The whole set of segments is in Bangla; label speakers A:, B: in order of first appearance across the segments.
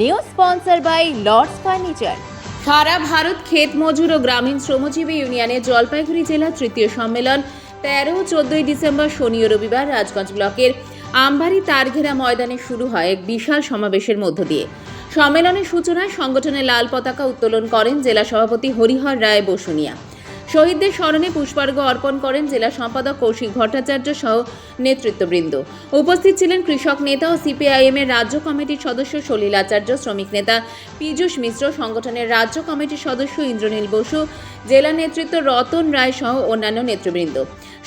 A: New sponsor by Lords furniture সারা ভারত ক্ষেত মজুর ও গ্রামীণ শ্রমজীবী ইউনিয়নের জলপাইগুড়ি জেলা তৃতীয় সম্মেলন, তেরো চোদ্দই ডিসেম্বর শনি ও রবিবার রাজগঞ্জ ব্লকের আমবাড়ি তারঘেরা ময়দানে শুরু হয় এক বিশাল সমাবেশের মধ্য দিয়ে। সম্মেলনের সূচনায় সংগঠনের লাল পতাকা উত্তোলন করেন জেলা সভাপতি হরিহর রায় বসুনিয়া। শহীদদের স্মরণে পুষ্পার্ঘ অর্পণ করেন জেলা সম্পাদক কৌশিক ভট্টাচার্য সহ নেতৃত্ববৃন্দ। উপস্থিত ছিলেন কৃষক নেতা ও সিপিআইএম এর রাজ্য কমিটির সদস্য সলিল আচার্য, শ্রমিক নেতা পীযূষ মিশ্র, সংগঠনের রাজ্য কমিটির সদস্য ইন্দ্রনীল বসু, জেলা নেতৃত্ব রতন রায় সহ অন্যান্য নেতৃবৃন্দ।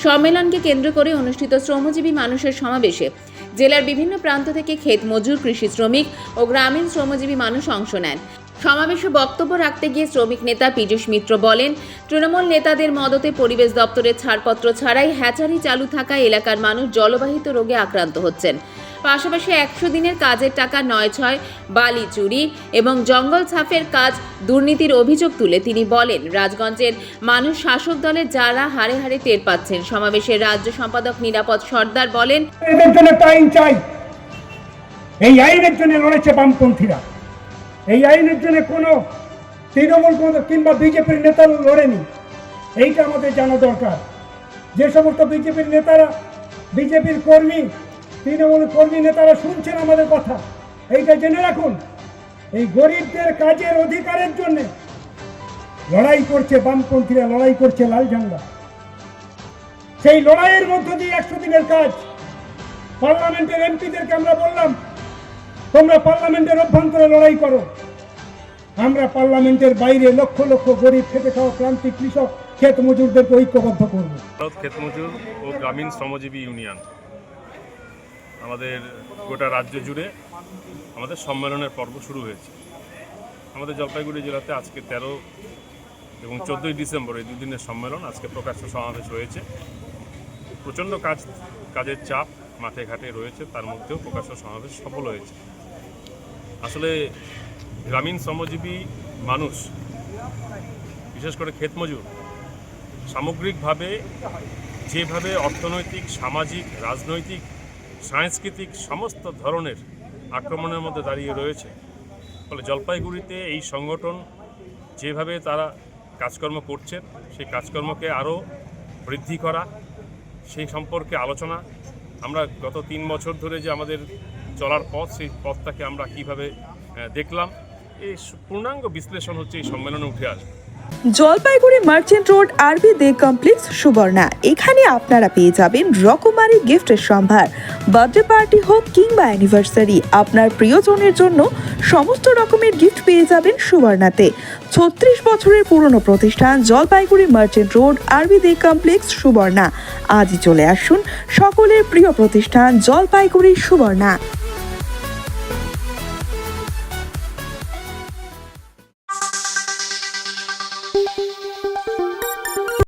A: সম্মেলনকে কেন্দ্র করে অনুষ্ঠিত শ্রমজীবী মানুষের সমাবেশে জেলার বিভিন্ন প্রান্ত থেকে ক্ষেত মজুর কৃষি শ্রমিক ও গ্রামীণ শ্রমজীবী মানুষ অংশ নেন। সমাবেশে বক্তব্য রাখতে গিয়ে শ্রমিক নেতা পীযূষ মিত্র বলেন, তৃণমূল নেতাদের মদতে পরিবেশ দপ্তরের ছাড়পত্র ছাড়াই হ্যাচারি চালু থাকা এলাকার মানুষ জলবাহিত রোগে আক্রান্ত হচ্ছেন। পাশাপাশি একশো দিনের কাজের টাকা নয় ছয়, বালি চুরি এবং জঙ্গল সাফের কাজ দুর্নীতির অভিযোগ তুলে তিনি বলেন, রাজগঞ্জের মানুষ শাসক দলের যারা হারে হারে টের পাচ্ছেন। সমাবেশের রাজ্য সম্পাদক নিরাপদ সর্দার বলেন,
B: এদের জন্য চাই। এই আইনের জন্য লড়েছে বামপন্থীরা। এই আইনের জন্য কোনো তৃণমূল কিংবা বিজেপির নেতা লড়েনি। এইটা আমাদের জানা দরকার। যে সমস্ত বিজেপির নেতারা, বিজেপির কর্মী, তৃণমূল কর্মী নেতারা শুনছেন আমাদের কথা, এইটা জেনে রাখুন, এই গরিবদের কাজের অধিকারের জন্য লড়াই করছে বামপন্থীরা, লড়াই করছে লাল ঝান্ডা। সেই লড়াইয়ের মধ্য দিয়ে একশো দিনের কাজ, পার্লামেন্টের এমপিদেরকে আমরা বললাম তোমরা পার্লামেন্টের অভ্যন্তরে লড়াই করো। আমরা পার্লামেন্টের বাইরে লক্ষ লক্ষ গরিব খেতে খাওয়া ক্রান্তি কৃষক ক্ষেত মজুরদেরকে ঐক্যবদ্ধ করব।
C: ভারত ক্ষেত মজুর ও গ্রামীণ শ্রমজীবী ইউনিয়ন। আমাদের গোটা রাজ্য জুড়ে আমাদের সম্মেলনের পর্ব শুরু হয়েছে। আমাদের জলপাইগুড়ি জেলাতে আজকে তেরো এবং চোদ্দোই ডিসেম্বর এই দুদিনের সম্মেলন আজকে প্রকাশ্য সমাবেশ হয়েছে। প্রচণ্ড কাজ, কাজের চাপ মাঠে ঘাটে রয়েছে, তার মধ্যেও প্রকাশ্য সমাবেশ সফল হয়েছে। আসলে গ্রামীণ শ্রমজীবী মানুষ, বিশেষ করে ক্ষেত মজুর, সামগ্রিকভাবে যেভাবে অর্থনৈতিক, সামাজিক, রাজনৈতিক, সাংস্কৃতিক সমস্ত ধরনের আক্রমণের মধ্যে দাঁড়িয়ে রয়েছে, ফলে জলপাইগুড়িতে এই সংগঠন যেভাবে তারা কাজকর্ম করছেন সেই কাজকর্মকে আরও বৃদ্ধি করা, সেই সম্পর্কে আলোচনা। আমরা গত তিন বছর ধরে যে আমাদের চলার পথ, সেই পথটাকে আমরা কীভাবে দেখলাম। এই পূর্ণাঙ্গ বিশ্লেষণ হচ্ছে এই সম্মেলনে উঠে আসবে।
D: জলপাইগুড়ি মার্চেন্ট রোড আরবি দে কমপ্লেক্স সুবর্ণা। এখানে আপনারা পেয়ে যাবেন রকমারি গিফটের সম্ভার। বার্থডে পার্টি হোক কিংবা অ্যানিভার্সারি, আপনার প্রিয়জনের জন্য সমস্ত রকমের গিফট পেয়ে যাবেন সুবর্ণাতে। ছত্রিশ বছরের পুরনো প্রতিষ্ঠান জলপাইগুড়ি মার্চেন্ট রোড আরবি দে কমপ্লেক্স সুবর্ণা। আজই চলে আসুন সকলের প্রিয় প্রতিষ্ঠান জলপাইগুড়ি সুবর্ণা।